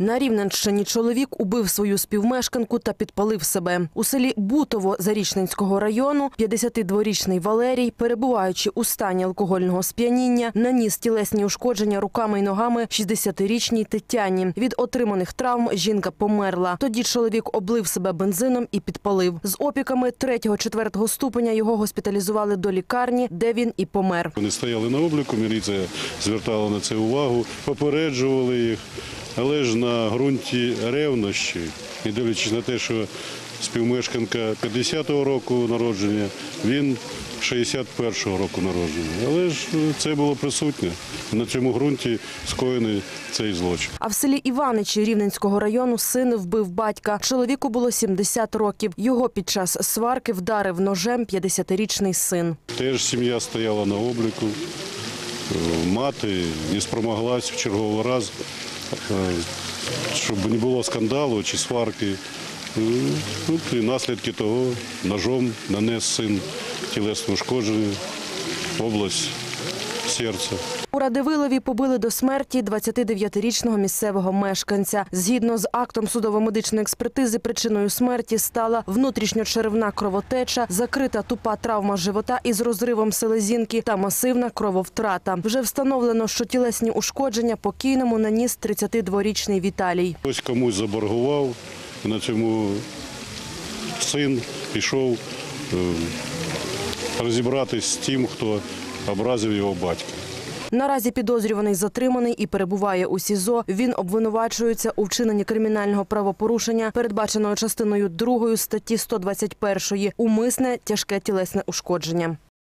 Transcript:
На Рівненщині чоловік убив свою співмешканку та підпалив себе. У селі Бутово Зарічненського району 52-річний Валерій, перебуваючи у стані алкогольного сп'яніння, наніс тілесні ушкодження руками й ногами 60-річній Тетяні. Від отриманих травм жінка померла. Тоді чоловік облив себе бензином і підпалив. З опіками 3-4 ступеня його госпіталізували до лікарні, де він і помер. Вони стояли на обліку, міліція звертала на це увагу, попереджували їх. Але ж на ґрунті ревнощі, і дивлячись на те, що співмешканка 50-го року народження, він 61-го року народження. Але ж це було присутнє. На цьому ґрунті скоєний цей злочин. А в селі Іваничі Рівненського району син вбив батька. Чоловіку було 70 років. Його під час сварки вдарив ножем 50-річний син. Теж сім'я стояла на обліку. Е, Мати не спромоглась в черговий раз, щоб не було скандалу чи сварки. Е, Тут і наслідки того ножом нанес син тілесне ушкодження, область серця. Радивилові побили до смерті 29-річного місцевого мешканця. Згідно з актом судово-медичної експертизи, причиною смерті стала внутрішньочеревна кровотеча, закрита тупа травма живота із розривом селезінки та масивна крововтрата. Вже встановлено, що тілесні ушкодження покійному наніс 32-річний Віталій. Хтось комусь заборгував, на цьому син пішов е, розібратись з тим, хто образив його батька. Наразі підозрюваний затриманий і перебуває у СІЗО. Він обвинувачується у вчиненні кримінального правопорушення, передбаченого частиною 2 статті 121 – умисне тяжке тілесне ушкодження.